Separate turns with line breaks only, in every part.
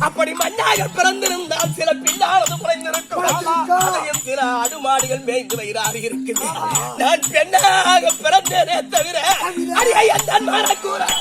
அப்படி மண்ணாக பிறந்திருந்தால் சில பின்னானது குறைந்திருக்கும். சில அடுமாடுகள் மேய்ந்து வயிறாறு இருக்குது. நான் பெண்ணாக பிறந்தேனே தவிர அடியை அந்த மறக்கூறாய்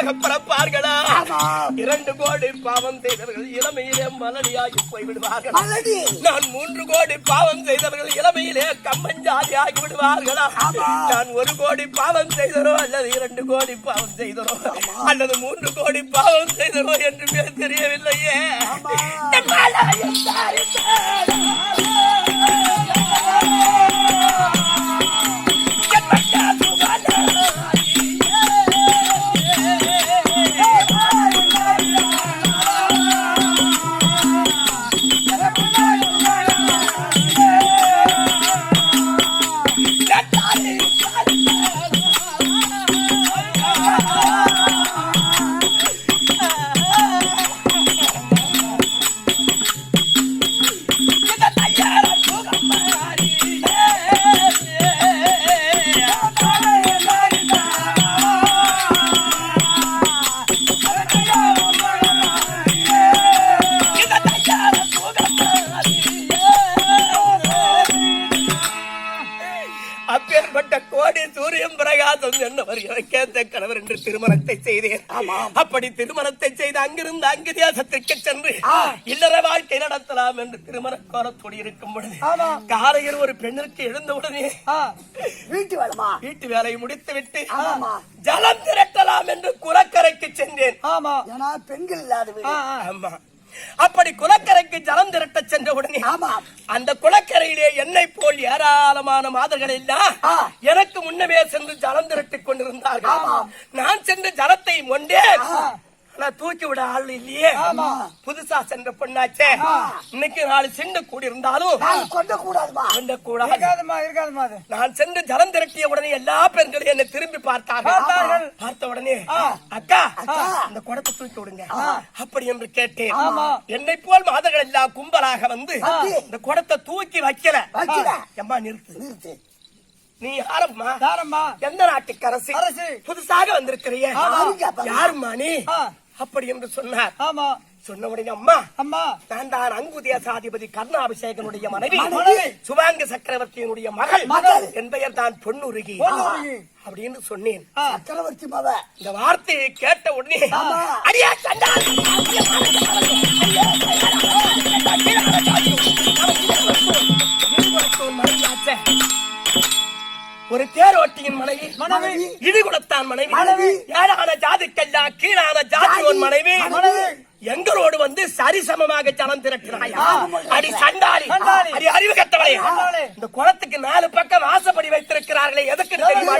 பெண்ணாக பிறப்பார்களா இரண்டு கோடி பாவம் செய்தவர்கள் இளமையிலே மலடியாகி போய்விடுவார்கள். நான் மூன்று கோடி பாவம் செய்தவர்கள் இளமையிலே கம்மஞ்சாதி ஆகி விடுவார்களா நான் ஒரு கோடி பாவம் செய்தரோ அல்லது இரண்டு கோடி பாவம் செய்தரோ அல்லது மூன்று கோடி பாவம் செய்தரோ என்றுமே தெரியவில்லையே. என்னவர் எனக்கேத்த கணவர் என்று திருமணத்தை செய்தேன். அப்படி திருமணத்தை செய்து அங்கிருந்து அங்கு தேசத்திற்கு சென்று இல்லற வாழ்க்கை நடத்தலாம் என்று திருமண கோலத்தோடு இருக்கும் பொழுது காலையில் ஒரு பெண்ணிற்கு எழுந்தவுடனே
வீட்டு வேலைமா?
வீட்டு வேலையை முடித்து விட்டு. ஜலம் திரட்டலாம் என்று குளக்கரைக்கு சென்றேன்.
ஆமா.
பெண்கள் இல்லாத
ஆமா. அப்படி குளக்கரைக்கு ஜலம் திரட்ட சென்ற உடனே
ஆமா.
அந்த குளக்கரையிலே என்னை போல் ஏராளமான மாதர்கள் எல்லாம். எனக்கு முன்னமே சென்று ஜலம் திரட்டிக் கொண்டிருந்தார்கள். நான் சென்று ஜலத்தை மொண்டேன். தூக்கி விட ஆள் இல்லையே. புதுசா சென்ற பொண்ணாச்சே. இன்னைக்கு நாலு சென்று கூடியிருந்தாலும்
நான் கொண்ட கூடாதுமா?
கொண்ட கூடாது
இருக்காதுமா இருக்காதுமா அது?
நான் சென்று ஜலம் திரட்டிய உடனே எல்லா பெண்களும் என்னை திரும்பி பார்த்தார்கள். பார்த்த உடனே அக்கா அந்த குடத்தை தூக்கி விடுங்க. அப்படி என்று கேட்டேன். என்னை போல் மாதர்கள் எல்லாம் கும்பலாக வந்து இந்த குடத்தை தூக்கி வைக்கல.
வைக்கல.
எம்மா நிறுத்து.
நிறுத்து.
நீ யாரம்மா? எந்த நாட்டுக்கு அரசு.
அரசு.
புதுசாக வந்திருக்கிறிய? யாரும்மா நீ. அப்படி என்று சொன்னார்.
ஆமா.
சொன்ன உடனே அம்மா
அம்மா.
நான் தான் அங்கு தேசாதிபதி கர்ணாபிஷேகனுடைய மனைவி. சுபாங்க சக்கரவர்த்தியினுடைய மகள்.
மகள்.
என் பெயர் தான் பொன்னுருகி. அப்படின்னு சொன்னேன்.
சக்கரவர்த்தி மவ
இந்த வார்த்தையை கேட்ட உடனே அடியா சண்டாளி! ஒரு தேரோட்டியின் மனைவி.
மனைவி.
இடிகுலத்தான் மனைவி.
மனைவி.
ஏழான ஜாதிக்கெல்லாம் கீழான ஜாதியோன் மனைவி.
மனைவி.
எங்களோடு வந்து சரிசமமாக ஜலம் திரட்டினாயா. அடி சண்டாளி. அடி அறிவு
சண்டாளி.
இந்த குளத்துக்கு நாலு பக்கம் ஆசைப்படி வைத்திருக்கிறார்களே. எதுக்கு தெரியுமா?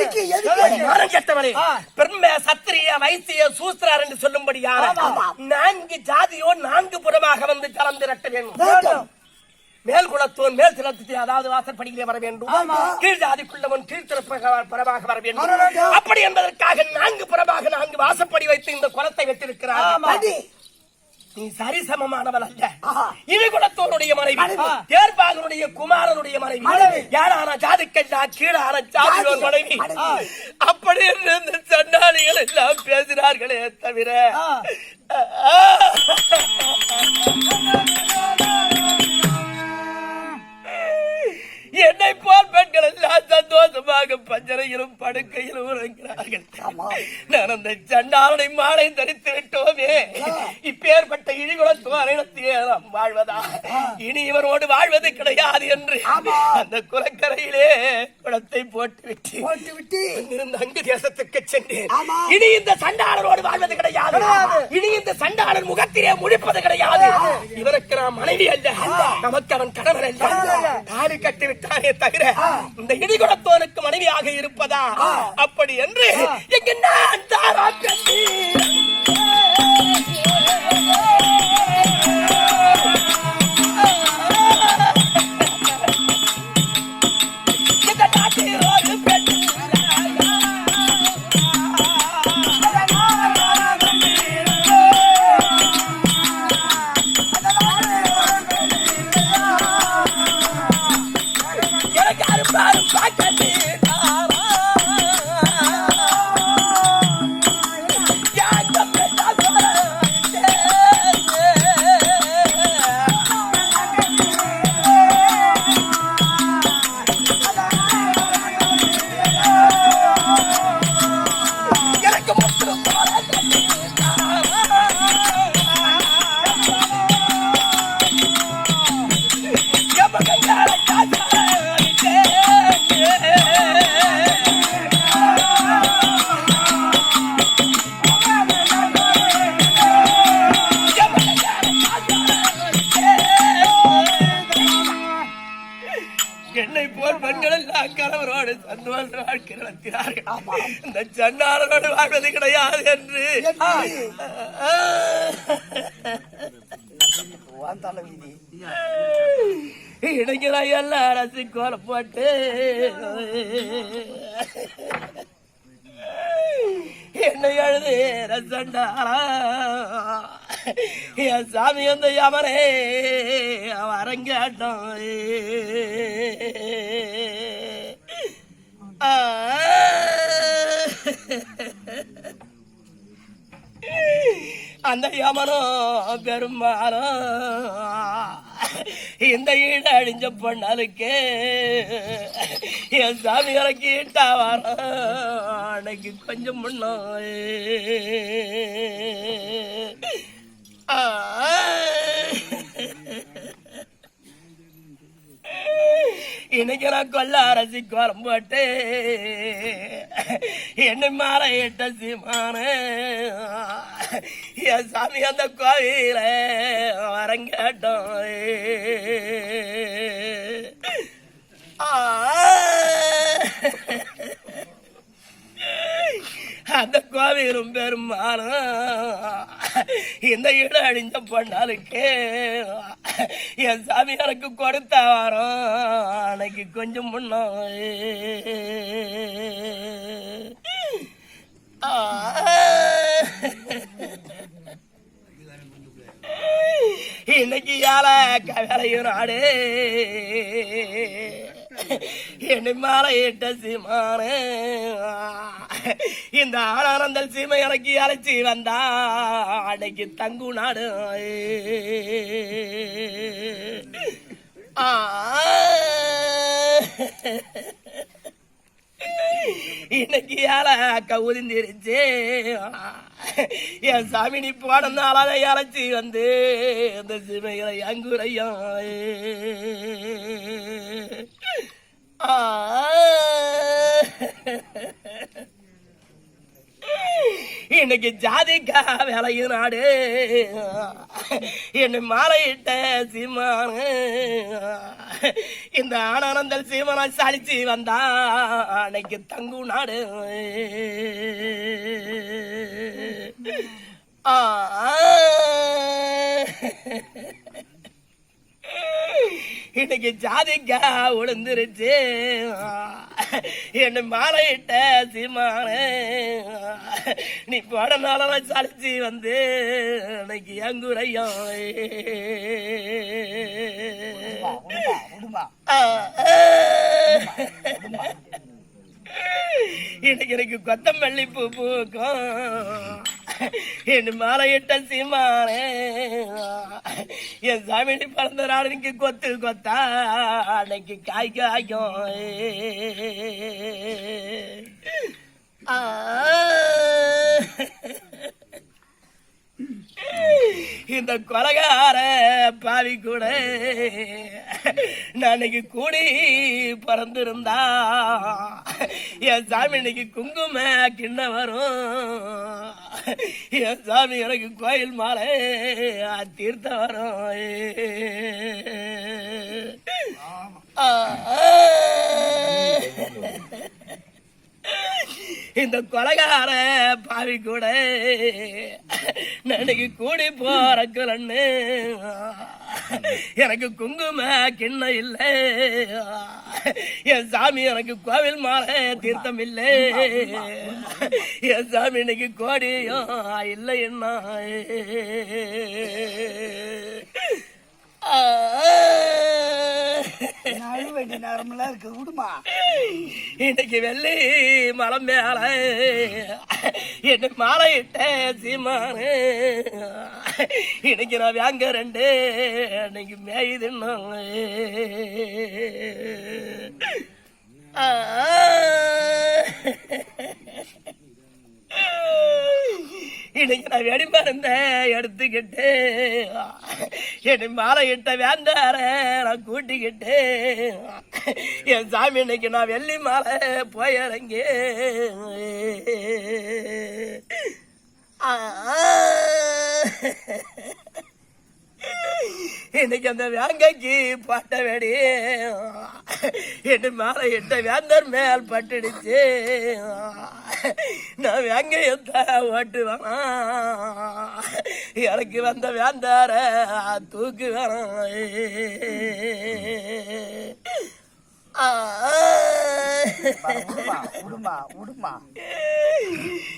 ஆ.
பெருமை சத்திரிய வைசிய சூஸ்திரார் என்று சொல்லும்படி நான்கு ஜாதியோ நான்கு புறமாக வந்து ஜலம் திரட்ட வேண்டும். மேல் குலத்தோன் மேல் திறத்துக்கு அதாவது வாசற்படியிலே வர வேண்டும். கீழ் ஜாதிக்குள்ளவன் கீழ் திறப்பாக புறமாக வர வேண்டும். அப்படி என்பதற்காக நான்கு புறமாக நான்கு வாசப்படி வைத்து இந்த குளத்தை வைத்திருக்கிறார் நீ சரிசமமானவள் அல்ல
ஆஹா.
இரு குலத்தோருடைய மனைவி. தேர்பாகனுடைய குமாரனுடைய மனைவி. யாரான ஜாதிக்கல்லா கீழான ஜாதியோர் மனைவி. அப்படி என்று இந்த சண்டாளிகள் எல்லாம் பேசினார்களே தவிர
ஆ.
என்னை போல் பெண்கள் எல்லாம் சந்தோஷமாக பஞ்சரையிலும் படுக்கையிலும் உறங்கிறார்கள். நான் அந்த சண்டாளனை மாலை தரித்து விட்டோமே. இப்பேற்பட்ட இழிகுலத்து அரணத்திலே நாம் வாழ்வதா? இனி இவரோடு வாழ்வது கிடையாது என்று அந்த குளக்கரையிலே குளத்தை போட்டு விட்டு
போட்டு விட்டு
இங்கிருந்து அங்கு தேசத்துக்கு சென்றேன். இனி இந்த சண்டாளரோடு வாழ்வது கிடையாது. இனி இந்த சண்டாளன் முகத்திலே முடிப்பது கிடையாது. இவனுக்கு நான் மனைவி அல்ல. நமக்கு அவன் கணவன் அல்ல. தாலி கட்டி விட்டானே தவிர இந்த இடிகுடத்தோனுக்கு மனைவியாக இருப்பதா? அப்படி என்று எங்க நான் தாரா நடத்தினார்கள் இந்த சண்டாளரோடு வாழ்வது கிடையாது என்று. இடைங்களா எல்லாம் அரசு கோல போட்டு. என்னை அழுது ரசண்டாரா என் சாமி வந்து அவரே அரங்கேட்டம் அந்த யமனும் பெரும்பாலும் இந்த ஈடு அழிஞ்ச பொண்ணாளுக்கு என் சாமி இறக்கிட்டா வரோம். அன்னைக்கு கொஞ்சம் முன்னோம் இன்னைக்கு நான் கொல்ல அரசி கோலம் போட்டு என்னை மாற எட்ட சீமான. என் சாமி அந்த கோவில வரங்கட்டோம் அந்த கோவிலும் பெருமானம் இந்த இடம் அழிஞ்ச பொண்ணாளுக்கு என் சாமி எனக்கு கொடுத்த வாரம் அன்னைக்கு கொஞ்சம் முன்னோம் இன்னைக்கு யால கவலையும் நாடு. என்னை மேல இட்ட சீமான. இந்த ஆனந்தல் சீமை இறக்கி அழைச்சி வந்தா அன்னைக்கு தங்கு நாடு. ஆ. இன்னைக்கு ஏழை அக்கா உதிர்ந்துருச்சு. என் சாமி நீ போனதுனால அதை அழைச்சி வந்து அந்த சிமைகளை அங்குரையும் ஆ. இன்னைக்கு ஜாதிக்கா வேலையும் நாடு. என்னை மாலையிட்ட சீமானு. இந்த ஆனந்தல் சீமனா சாலிச்சு வந்தா அன்னைக்கு தங்கு நாடு. ஆ. இன்னைக்கு ஜாதிக்கா உளுந்துருச்சு என்ன மாலையிட்ட சீமான. நீ போடனால சளிச்சு வந்து
விடுமா விடுமா
இன்னைக்கு எனக்கு கொத்தமல்லி பூ பூக்கும். என் மாலையிட்ட சீமானே என் சாமி பிறந்த நாளைக்கு கொத்து கொத்தா அன்னைக்கு காய் காய்க்கும் ஆ. இந்த கொலகார பாவி கூட நான் இன்னைக்கு கூடி பிறந்திருந்தா என் சாமி இன்னைக்கு குங்கும கிண்ண வரும். என் சாமி எனக்கு கோயில் மாலை தீர்த்த வரும். ஆ, ஆ. இந்த கொலகார பாவி கூட நடிக்கு கூடி போறக்குலன்னு. எனக்கு குங்கும கிண்ண இல்ல. என் சாமி எனக்கு கோவில் மாலை தீர்த்தம் இல்லை. என் சாமி இன்னைக்கு கோடியும் இல்லை என்ன?
நானும் வேண்டிய நேரமெல்லாம் இருக்கு விடுமா?
இன்னைக்கு வெள்ளி மலை மேல என்ன மாலையிட்ட சீமானு. இன்னைக்கு நான் வேங்க ரெண்டு இன்னைக்கு மேயுதுன்னு இன்னைக்கு நான் வெடி மருந்த எடுத்துக்கிட்டு என்னை மாலை இட்ட வேண்டார நான் கூட்டிக்கிட்டு என் சாமி இன்னைக்கு நான் வெள்ளி மாலை போயிறங்க ஆ. இன்னைக்கு அந்த வேங்கைக்கு பட்ட வெடி. எட்டு மேல எட்ட வேந்தர் மேல் பட்டுடுச்சு. நான் வேங்கையத்த ஓட்டு எனக்கு வந்த வேந்தார தூக்கு வேணாம் ஆ.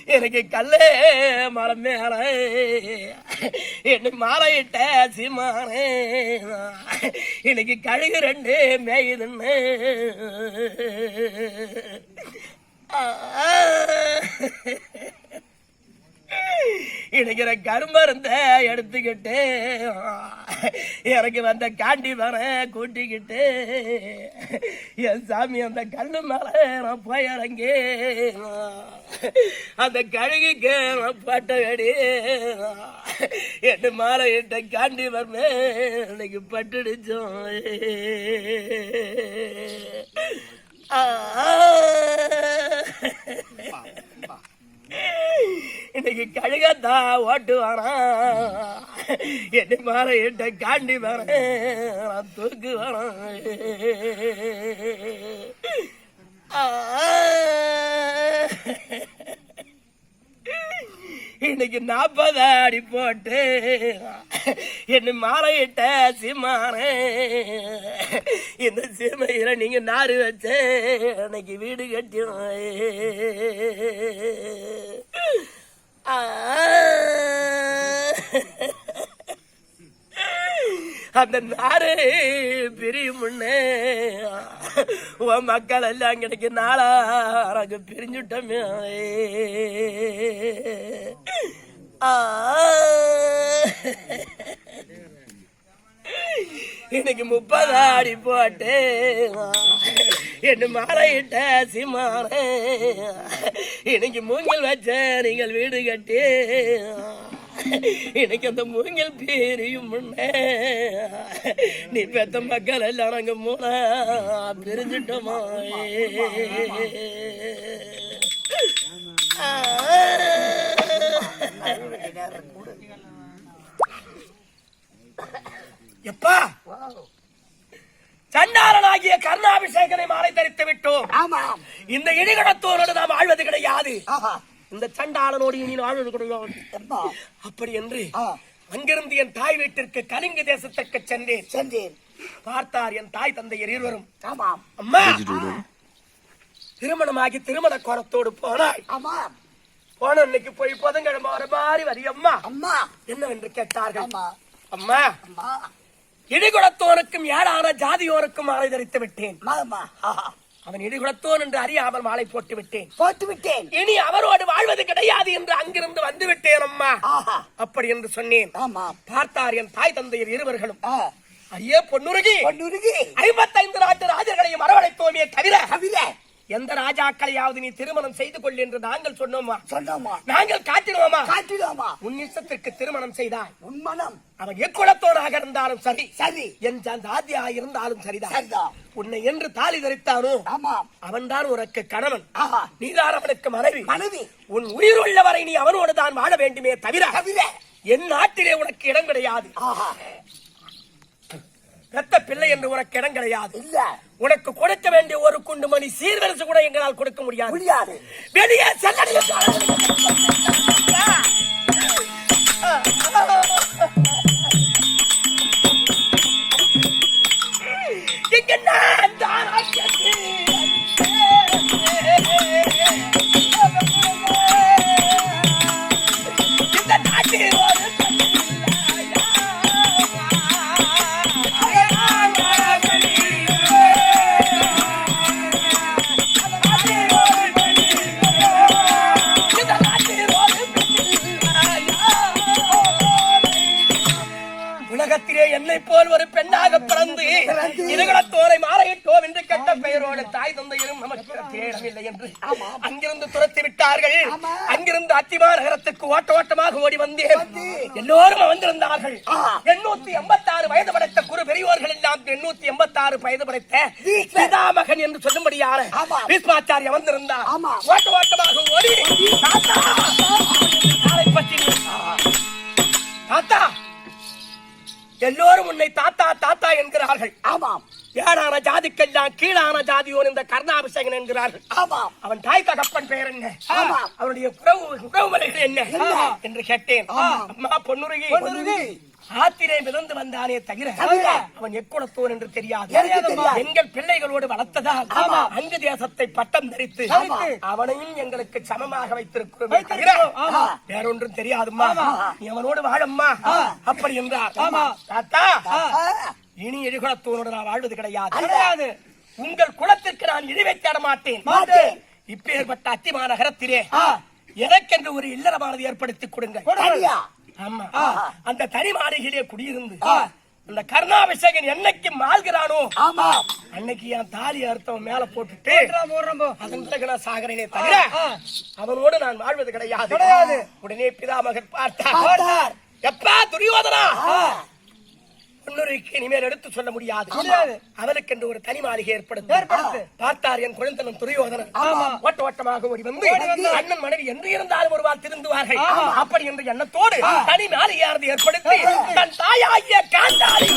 எனக்கு கல்லே மரம் மேல. என்ன மாலையிட்ட சீமானே. எனக்கு கழுகு ரெண்டு மேயுதுன்னு. ஆ. இணைக்கிற கரும்பருந்த எடுத்துக்கிட்டு எனக்கு வந்த காண்டி வர கூட்டிக்கிட்டு என் சாமி அந்த கல்லு மேல நான் போய் இறங்கி அந்த கழுகுக்கு நான் பட்ட வெடி எட்டு மாலை இட்ட காண்டி வரமே இன்னைக்கு பட்டுடுச்சோம் ஆ. இன்னைக்கு கழுகத்தா ஓட்டு என்னை எட்டு மாற எட்ட காண்டி வரேன் தூக்கு வரேன் இன்னைக்கு நாற்பது அடி போட்டு என்ன மாலையிட்ட சீமானே இந்த சீமையில நீங்க நாறு வச்ச இன்னைக்கு வீடு கட்டிடும் அந்த நாடு பிரியும் முன்னே உன் மக்கள் எல்லாம் கிடைக்க நாளா அங்க பிரிஞ்சுட்டோமே ஆ. இன்னைக்கு முப்பது ஆடி போட்டு என்ன மாலையிட்ட சீமானே இன்னைக்கு மூங்கில் வச்ச நீங்கள் வீடு கட்டி இன்னைக்கு அந்த மூங்கில் பிரியும் முன்னே நீ பெத்த மக்கள் எல்லாம் நாங்க மூணா பிரிஞ்சிட்டோமா.
அழுவ
எப்பா? சண்டாளனாகிய கர்ணாபிஷேகனை மாலை தரித்து விட்டோம்.
ஆமாம்.
இந்த இடிகடத்தோரோடு நாம் ஆழ்வது கிடையாது.
ஆஹா.
இந்த சண்டாளனோடு இனி வாழ்வது கிடையாது.
எப்பா?
அப்படி என்று அங்கிருந்து என் தாய் வீட்டிற்கு கலிங்க தேசத்திற்கு சென்றேன்.
சென்றேன்.
பார்த்தார் என் தாய் தந்தையர் இருவரும்.
ஆமாம்.
அம்மா! திருமணமாகி திருமண கோலத்தோடு போனாய்.
ஆமாம்.
போன அன்னைக்கு போய் புதன்கிழமை வர மாதிரி வரியம்மா.
அம்மா.
என்னவென்று கேட்டார்கள்?
ஆமா
அம்மா!
அம்மா.
இடிகுலத்தோனுக்கும் ஏழான ஜாதியோருக்கும் மாலை தரித்து விட்டேன். அவன் இடிகுலத்தோன் என்று அறியாமல் மாலை போட்டு விட்டேன்.
போட்டு விட்டேன்.
இனி அவரோடு வாழ்வது கிடையாது என்று அங்கிருந்து வந்து விட்டேன் அம்மா. அப்படி என்று சொன்னேன்.
ஆமாம்
பார்த்தார் என் தாய் தந்தையர் இருவர்களும். ஐயே பொன்னுருகி.
பொன்னுருகி.
ஐம்பத்தைந்து நாட்டு ராஜர்களையும் வரவழைத்தோமே தவிர
கவில
எந்த ராஜாக்களையாவது நீ திருமணம் செய்து கொள் என்று நாங்கள் சொன்னோமா?
சொன்னோமா?
நாங்கள் காட்டினோமா?
காட்டிடுவோமா
உன் இஷ்டத்திற்கு திருமணம் செய்தாய்.
உன் மனம்.
அவன் எக்குலத்தோனாக இருந்தாலும் சரி.
சரி.
என் ஜாதியா இருந்தாலும் சரிதான். உன்னை என்று தாலி தரித்தானோ?
ஆமாம்
அவன்தான் உனக்கு கணவன்.
ஆஹா.
நீதான் அவனுக்கு மனைவி.
மனைவி.
உன் உயிர் உள்ளவரை நீ அவனோடு தான் வாழ வேண்டுமே தவிர
கவில
என் நாட்டிலே உனக்கு இடம் கிடையாது.
ஆஹா.
பெத்த பிள்ளை என்று உனக்கு இடம் கிடையாது.
இல்ல.
உனக்கு கொடுக்க வேண்டிய ஒரு குண்டு மணி சீர்வரிசை கூட எங்களால் கொடுக்க முடியாது.
முடியாது.
வெளியே செல்லடி. பெயரோடு தாய் தந்தையிலும் நமக்கு தேடவில்லை என்று. அங்கிருந்து துரத்தி விட்டார்கள். அங்கிருந்து அத்திமா நகரத்துக்கு ஓட்ட ஓட்டமாக ஓடி வந்தேன். எல்லோரும் வந்திருந்தார்கள். எண்ணூத்தி எண்பத்தாறு வயது படைத்த குரு பெரியோர்கள் எல்லாம் எண்ணூத்தி எண்பத்தாறு வயது படைத்த பிதாமகன் என்று சொல்லும்படியான. பீஷ்மாச்சாரிய வந்திருந்தார். ஓட்ட ஓட்டமாக ஓடி. தாத்தா! எல்லோரும் உன்னை தாத்தா தாத்தா என்கிறார்கள்.
ஆமாம்.
ஏழான ஜாதிக்கெல்லாம் கீழான ஜாதியோன் இந்த கர்ணாபிஷேகன் என்கிறார்கள்.
ஆமாம்.
அவன் தாய் தகப்பன் பெயர் என்ன. அவனுடைய உறவு உறவுமுறைகள் என்ன? என்று கேட்டேன். அம்மா பொன்னுருகி. ஆத்திரே மிதந்து வந்தானே தவிர. அவன் எக்குளத்தோன் என்று தெரியாது. எங்கள் பிள்ளைகளோடு வளர்த்ததால். அங்கு தேசத்தை பட்டம் தரித்து. அவனையும் எங்களுக்கு சமமாக வைத்திருக்கிறோமே வேறொன்றும் தெரியாதும்மா. நீ அவனோடு வாழம்மா. அப்படி என்றார். தாத்தா. இனி எதிர்குலத்தோனோடு நான் வாழ்வது கிடையாது.
கிடையாது.
உங்கள் குலத்திற்கு நான் இழிவை தேட மாட்டேன். இப்பேற்பட்ட அத்திமா நகரத்திலே எனக்கென்று ஒரு இல்லறமானது ஏற்படுத்தி கொடுங்க ஆமா. அந்த தனி மாளிகையிலே குடியிருந்து அந்த கருணாபிஷேகன் என்னைக்கு மாள்கிறானோ?
ஆமாம்
அன்னைக்கு என் தாலி அர்த்தம் மேல போட்டுட்டு அதன் பிறகு நான் சாகரனே தவிர அவனோடு நான் வாழ்வது கிடையாது. உடனே பிதாமகன் பார்த்தார். எப்பா துரியோதனா? முன்னுரைக்கு இனிமேல் எடுத்து சொல்ல முடியாது.
முடியாது.
அவனுக்கென்று ஒரு தனி மாளிகை ஏற்படுத்து பார்த்தார் என் குழந்தனும் துரியோதனன். ஓட்ட ஓட்டமாக ஓடி வந்து அண்ணன் மனைவி என்று இருந்தாலும் ஒருவார் திருந்துவார்கள். அப்படி என்ற எண்ணத்தோடு தனி மாளிகையானது ஏற்படுத்தி தன் தாயாகிய காந்தாரி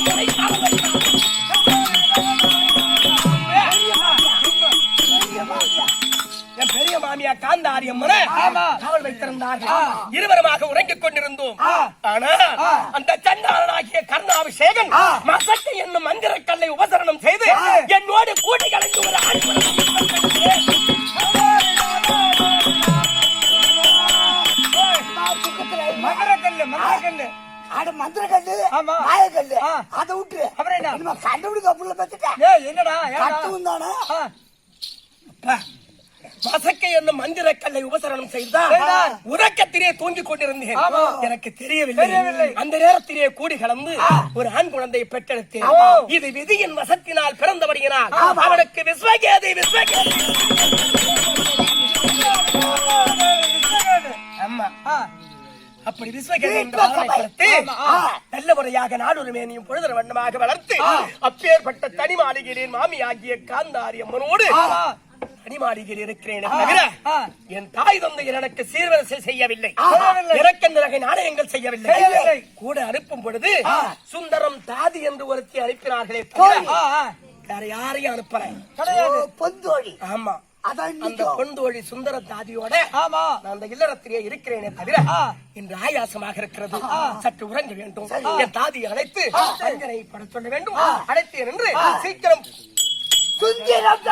மாமியா காந்தாரி அம்மனை காவல் வைத்திருந்தார்கள். இருவருமாக உறங்கிக் கொண்டிருந்தோம். ஆனா அந்த சண்டாளனாகிய கர்ணாபிஷேகன் மசக்கை என்னும் மந்திர கல்லை உபசரணம் செய்து என்னோடு கூட்டி கலைந்து ஒரு
மந்திரக்கல்லு மந்திரக்கல்லு அட மந்திரக்கல்லு மாயக்கல்லு. அதை விட்டு அப்புறம் என்ன? கண்டுபிடிக்க புள்ள
என்னடா
கட்டுவும் தானே
மசக்கை என்னும் மந்திர கல்லை உபசரணம் செய்தால். உறக்கத்திலே தூங்கிக் கொண்டிருந்தேன். எனக்கு தெரியவில்லை. அந்த நேரத்திலே கூடி கலந்து ஒரு ஆண் குழந்தையை பெற்றெடுத்தேன். இது விதியின் வசத்தினால் பிறந்தபடியினால் அவனுக்கு விஸ்வகேதி விஸ்வகேதி ஆமா அப்படி கொடுத்து நல்ல முறையாக நாடொரு மேனியும் பொழுதர வண்ணமாக வளர்த்து அப்பேற்பட்ட தனி மாளிகையின் மாமி ஆகிய காந்தாரி அம்மனோடு தனி மாளிகையில் இருக்கிறேன் தவிர என் தாய் தந்தை எனக்கு சீர்வரிசை செய்யவில்லை. எனக்கு நகை நாணயங்கள் செய்யவில்லை. கூட அனுப்பும் பொழுது சுந்தரம் தாதி என்று ஒருத்தி அனுப்பினார்களே வேற யாரையும் அனுப்பல.
பொந்தோழி
ஆமா. அந்த. பொந்தோழி சுந்தர தாதியோட
ஆமா.
நான் அந்த இல்லறத்திலே இருக்கிறேனே தவிர இன்று ஆயாசமாக இருக்கிறது. சற்று உறங்க வேண்டும். என் தாதியை அழைத்து பஞ்சனை பட சொல்ல வேண்டும். அழைத்தேன் என்று சீக்கிரம்
சுந்தரம்